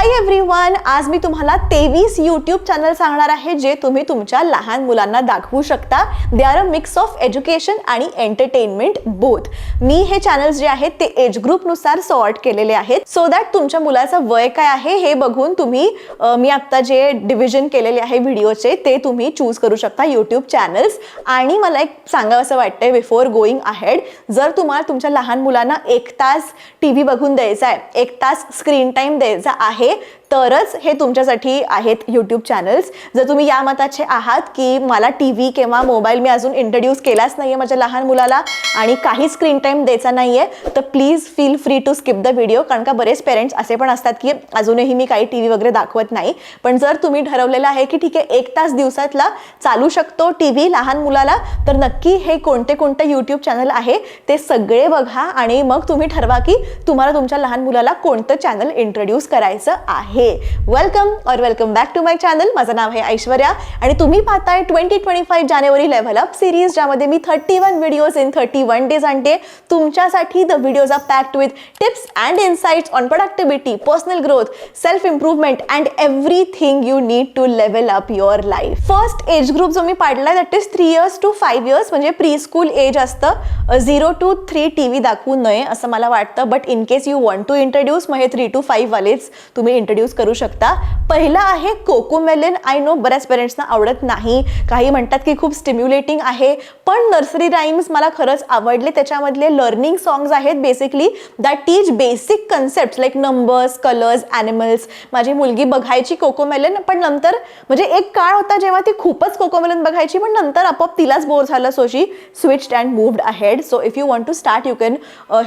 Hi everyone आज मी तुम्हाला तेवीस यूट्यूब चॅनल सांगणार आहे जे तुम्ही तुमच्या लहान मुलांना दाखवू शकता. They are a mix of education आणि एंटरटेनमेंट बोथ मी हे चॅनल्स जे आहेत ते एज ग्रुपनुसार सॉर्ट केलेले आहेत. सो दॅट तुमच्या मुलाचं वय काय आहे हे बघून तुम्ही मी आत्ता जे डिव्हिजन केलेले आहे व्हिडिओचे ते तुम्ही चूज करू शकता यूट्यूब चॅनल्स आणि मला एक सांगावं असं वाटतंय बिफोर गोईंग अहेड जर तुम्हाला तुमच्या लहान मुलांना एक तास टी व्ही बघून द्यायचा आहे एक तास स्क्रीन टाईम द्यायचा आहे तरच हे तुमच्यासाठी आहेत यूट्यूब चॅनल्स जर तुम्ही या मताचे आहात की मला टी व्ही किंवा मोबाईल मी अजून इंट्रोड्यूस केलाच नाही आहे माझ्या लहान मुलाला आणि काही स्क्रीन टाईम द्यायचा नाही आहे तर please feel free to skip the video कारण का बरेच पेरेंट्स असे पण असतात की अजूनही मी काही टी व्ही वगैरे दाखवत नाही. पण जर तुम्ही ठरवलेलं आहे की ठीक आहे एक तास दिवसातला चालू शकतो टी व्ही लहान मुलाला तर नक्की हे कोणते कोणते यूट्यूब चॅनल आहे ते सगळे बघा आणि मग तुम्ही ठरवा की तुम्हाला तुमच्या लहान मुलाला कोणतं चॅनल इंट्रोड्यूस करायचं आहे. वेलकम और welcome back to my channel माझं नाव आहे ऐश्वर्या आणि तुम्ही पाहताय ट्वेंटी ट्वेंटी फाईव्ह जानेवारी लेव्हल अप सिरीज ज्यामध्ये मी thirty one videos in thirty one days आणते. तुमच्यासाठी the videos are packed with tips and insights on productivity personal growth self improvement and everything you need to level up your life first age group जो मी पाडलाय that is three years to five years म्हणजे pre school age असतं zero to three T V दाखवू नये असं मला वाटतं. But in case you want to introduce मग हे थ्री टू फाईव्ह वालेच तुम्ही इंट्रोड्यूस करू शकता. पहिला आहे कोकोमेलन आय नो बऱ्याच पेरेंट्सना आवडत नाही. काही म्हणतात की खूप स्टिम्युलेटिंग आहे. पण नर्सरी राईम्स मला खरंच आवडले. त्याच्यामधले लर्निंग सॉंग्स आहेत basically that teach basic concept like numbers colours animals माझी मुलगी बघायची कोकोमेलन पण नंतर म्हणजे एक काळ होता जेव्हा ती खूपच कोकोमेलन बघायची पण नंतर आपोआप तिलाच बोर झालं. So she switched and moved ahead so if you want to start you can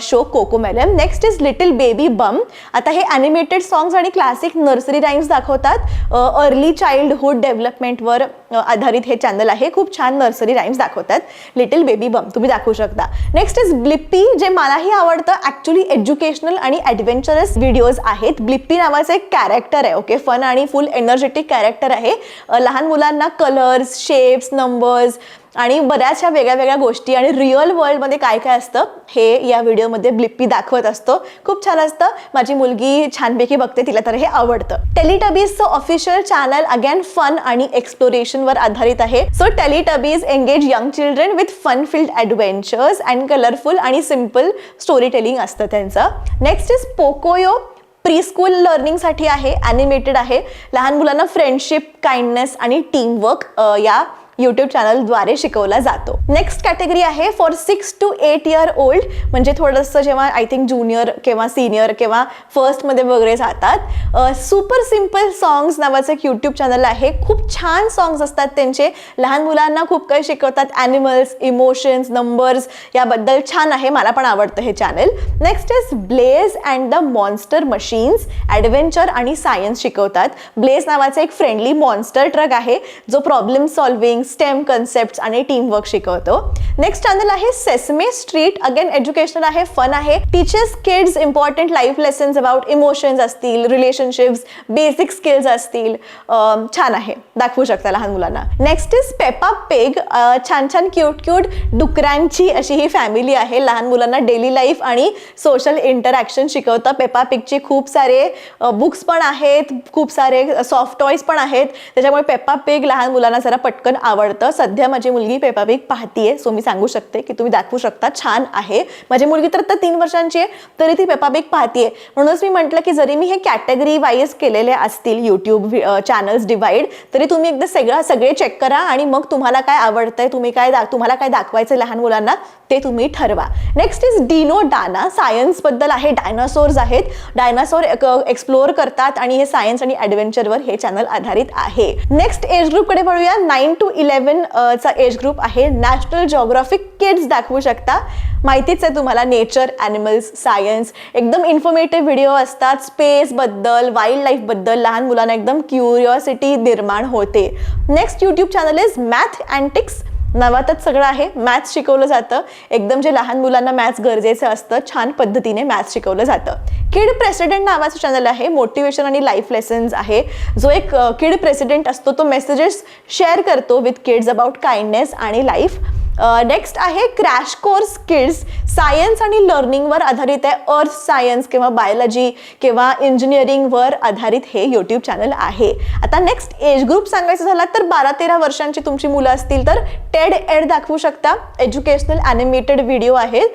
show Cocomelon next is Little Baby Bum आता हे ॲनिमेटेड सॉंग्स आणि क्लासिक नर्सरी राईम्स दाखवतात. अर्ली चाइल्डहुड डेव्हलपमेंटवर आधारित हे चॅनल आहे. खूप छान नर्सरी राईम्स दाखवतात. लिटिल बेबी बम तुम्ही दाखवू शकता. नेक्स्ट इज ब्लिप्पी जे मलाही आवडतं. ॲक्च्युली एज्युकेशनल आणि ॲडव्हेंचरस व्हिडिओज आहेत. ब्लिप्पी नावाचं एक कॅरेक्टर आहे ओके फन आणि फुल एनर्जेटिक कॅरेक्टर आहे. लहान मुलांना कलर्स शेप्स नंबर्स आणि बऱ्याचशा वेगळ्या वेगळ्या गोष्टी आणि रिअल वर्ल्डमध्ये काय काय असतं हे या व्हिडिओमध्ये ब्लिप्पी दाखवत असतो. खूप छान असतं. माझी मुलगी छानपैकी बघते तिला तर हे आवडतं. टेलिटबीजचं ऑफिशियल चॅनल अगेन फन आणि एक्सप्लोरेशनवर आधारित आहे. So Teletubbies engage young children with fun filled adventures and colourful आणि सिंपल स्टोरी टेलिंग असतं त्यांचं. Next is Pocoyo pre school लर्निंगसाठी आहे ॲनिमेटेड आहे. लहान मुलांना फ्रेंडशिप काइंडनेस आणि टीमवर्क या यूट्यूब चॅनलद्वारे शिकवला जातो. नेक्स्ट कॅटेगरी आहे for six to eight year old म्हणजे थोडंसं जेव्हा आय थिंक ज्युनियर किंवा सिनियर किंवा फर्स्टमध्ये वगैरे जातात सुपर सिंपल सॉंग्स नावाचं एक यूट्यूब चॅनल आहे. खूप छान सॉंग्स असतात त्यांचे. लहान मुलांना खूप काही शिकवतात. ॲनिमल्स इमोशन्स नंबर्स याबद्दल छान आहे. मला पण आवडतं हे channel next is Blaze and the Monster Machines adventure आणि सायन्स शिकवतात. ब्लेज नावाचा एक फ्रेंडली मॉन्स्टर ट्रक आहे. जो प्रॉब्लेम सॉल्विंग स्टेम कन्सेप्ट आणि टीमवर्क शिकवतो. नेक्स्ट चॅनल आहे सेसमे स्ट्रीट अगेन एज्युकेशनल आहे फन आहे. Teaches kids important life lessons about emotions असतील रिलेशनशिप्स बेसिक स्किल्स असतील. छान आहे. दाखवू शकता लहान मुलांना. नेक्स्ट इज पेपा पेग छान छान क्यूट क्यूट डुकरांची अशी ही फॅमिली आहे. लहान मुलांना डेली लाईफ आणि सोशल इंटरॅक्शन शिकवतं. पेपा पिकचे खूप सारे बुक्स पण आहेत. खूप सारे सॉफ्ट टॉईज पण आहेत. त्याच्यामुळे पेपा पेग लहान मुलांना जरा पटकन आवडतं. सध्या माझी मुलगी पेपा पिग पाहतीये सो मी सांगू शकते की तुम्ही दाखवू शकता. छान आहे. माझी मुलगी तर आता तीन वर्षांची आहे तरी ती पेपा पिग पाहतीये. म्हणूनच मी म्हटलं की जरी मी हे कॅटेगरी वाईज केलेले असतील यूट्यूब चॅनल्स डिवाइड तरी तुम्ही एकदा सगळं सगळे चेक करा आणि मग तुम्हाला काय आवडतंय तुम्ही काय दा तुम्हाला काय दाखवायचं लहान मुलांना ते तुम्ही ठरवा. नेक्स्ट इज डिनो डाना सायन्सबद्दल आहे. डायनासोर्स आहेत. डायनासोर एक्सप्लोअर करतात आणि हे सायन्स आणि ॲडव्हेंचरवर हे चॅनल आधारित आहे. नेक्स्ट एज ग्रुपकडे वळूया. नाईन टू इलेवन uh, चा एज ग्रुप आहे. नॅशनल जॉग्राफिक किड्स दाखवू शकता. माहितीच आहे तुम्हाला नेचर ॲनिमल्स सायन्स एकदम इन्फॉर्मेटिव्ह व्हिडिओ असतात. स्पेसबद्दल वाईल्ड लाईफबद्दल लहान मुलांना एकदम क्युरिओसिटी निर्माण होते. Next YouTube channel is Math Antics नावातच सगळं आहे. मॅथ्स शिकवलं जातं. एकदम जे लहान मुलांना मॅथ्स गरजेचं असतं छान पद्धतीने मॅथ्स शिकवलं जातं. किड प्रेसिडेंट नावाचं चॅनल आहे. मोटिवेशन आणि लाईफ लेसन्स आहे. जो एक uh, किड प्रेसिडेंट असतो तो मेसेजेस शेअर करतो विथ किड्स अबाउट काइंडनेस आणि लाईफ नेक्स्ट आहे क्रॅश कोर्स किड्स सायन्स आणि लर्निंगवर आधारित आहे. अर्थ सायन्स किंवा बायोलॉजी किंवा इंजिनिअरिंगवर आधारित हे यूट्यूब चॅनल आहे. आता नेक्स्ट एज ग्रुप सांगायचं झाला तर बारा तेरा वर्षांची तुमची मुलं असतील तर टेड एड दाखवू शकता. एज्युकेशनल ॲनिमेटेड व्हिडिओ आहेत.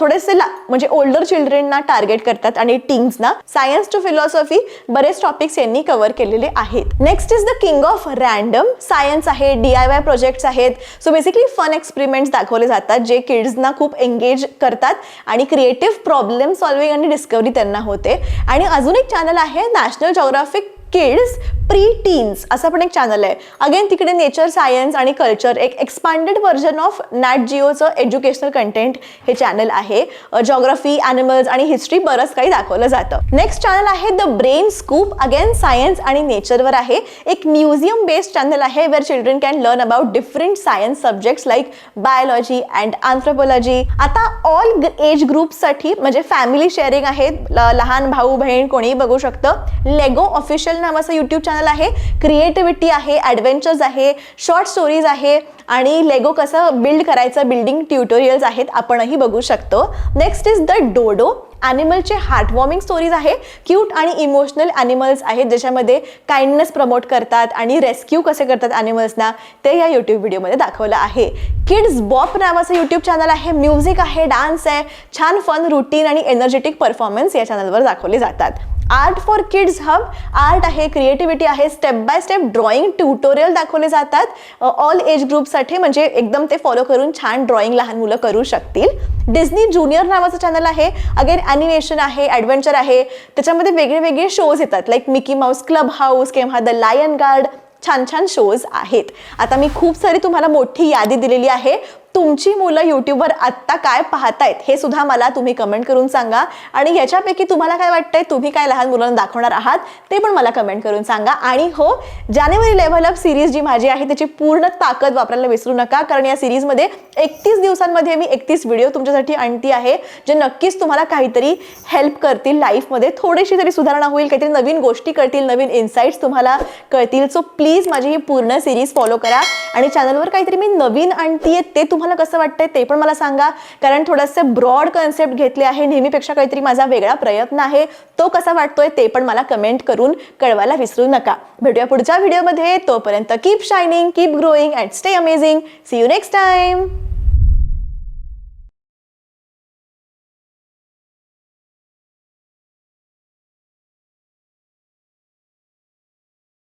थोडेसे ला म्हणजे ओल्डर चिल्ड्रनना टार्गेट करतात आणि टीन्सना सायन्स टू फिलॉसॉफी बरेच टॉपिक्स यांनी कव्हर केलेले आहेत. Next is the king of random science आहे डी आय वाय प्रोजेक्ट्स आहेत. सो बेसिकली फन एक्सपेरिमेंट्स दाखवले जातात जे किड्सना खूप एंगेज करतात आणि क्रिएटिव्ह प्रॉब्लेम सॉल्विंग आणि डिस्कवरी त्यांना होते. आणि अजून एक चॅनल आहे National Geographic kids pre teens असं पण एक चॅनल आहे. अगेन तिकडे नेचर सायन्स आणि कल्चर एक एक्सपांडेड व्हर्जन ऑफ नॅट जिओचं एज्युकेशनल कंटेंट हे चॅनल आहे. Uh, जॉग्राफी ॲनिमल्स आणि हिस्ट्री बरंच काही दाखवलं जातं. नेक्स्ट चॅनल आहे the Brain Scoop again science आणि नेचरवर आहे. एक म्युझियम बेस्ड चॅनल आहे where children can learn about different science subjects like biology and anthropology आता ऑल एज ग्रुपसाठी म्हणजे फॅमिली शेअरिंग आहे लहान भाऊ बहीण कोणीही बघू शकतं. लेगो ऑफिशियल नावाचं यूट्यूब चॅनल आहे क्रिएटिव्हिटी आहे ॲडव्हेंचर्स आहे शॉर्ट स्टोरीज आहे आणि लेगो कसं बिल्ड करायचं बिल्डिंग ट्युटोरियल्स आहेत आपणही बघू शकतो. नेक्स्ट इज द डोडो ॲनिमलचे हार्टवॉर्मिंग स्टोरीज आहे. क्यूट आणि इमोशनल ॲनिमल्स आहेत ज्याच्यामध्ये काइंडनेस प्रमोट करतात आणि रेस्क्यू कसे करतात ॲनिमल्सना ते या यूट्यूब व्हिडिओमध्ये दाखवलं आहे. किड्स बॉप नावाचं यूट्यूब चॅनल आहे. म्युझिक आहे डान्स आहे. छान फन रुटीन आणि एनर्जेटिक परफॉर्मन्स या चॅनलवर दाखवले जातात. Art for kids hub art आहे क्रिएटिव्हिटी आहे. Step by step drawing tutorial दाखवले जातात. ऑल एज ग्रुपसाठी म्हणजे एकदम ते फॉलो करून छान ड्रॉइंग लहान मुलं करू शकतील. डिझनी ज्युनियर नावाचं चॅनल आहे. अगेन ॲनिमेशन आहे ॲडव्हेंचर आहे. त्याच्यामध्ये वेगळे वेगळे शोज येतात. Like Mickey Mouse club house किंवा द लायन गार्ड छान छान शोज आहेत. आता मी खूप सारी तुम्हाला मोठी यादी दिलेली आहे. तुमची मुलं यूट्यूबवर आत्ता काय पाहतायत हे सुद्धा मला तुम्ही कमेंट करून सांगा. आणि याच्यापैकी तुम्हाला काय वाटतंय तुम्ही काय लहान मुलांना दाखवणार आहात ते पण मला कमेंट करून सांगा. आणि हो जानेवारी लेव्हल अप सिरीज जी माझी आहे त्याची पूर्ण ताकद वापरायला विसरू नका कारण या सिरीजमध्ये एकतीस दिवसांमध्ये मी एकतीस व्हिडिओ तुमच्यासाठी आणती आहे जे नक्कीच तुम्हाला काहीतरी हेल्प करतील लाईफमध्ये थोडीशी तरी सुधारणा होईल काहीतरी नवीन गोष्टी कळतील नवीन इन्साईट्स तुम्हाला कळतील. सो प्लीज माझी ही पूर्ण सिरीज फॉलो करा. आणि चॅनलवर काहीतरी मी नवीन आणतीये ते तुम्हाला कसं वाटतंय ते पण मला सांगा. कारण थोडंसं ब्रॉड कन्सेप्ट घेतले आहे नेहमीपेक्षा काहीतरी माझा वेगळा प्रयत्न आहे. तो कसा वाटतोय ते पण मला कमेंट करून कळवायला विसरू नका. भेटूया पुढच्या व्हिडिओमध्ये तोपर्यंत keep shining keep growing and stay amazing see you next time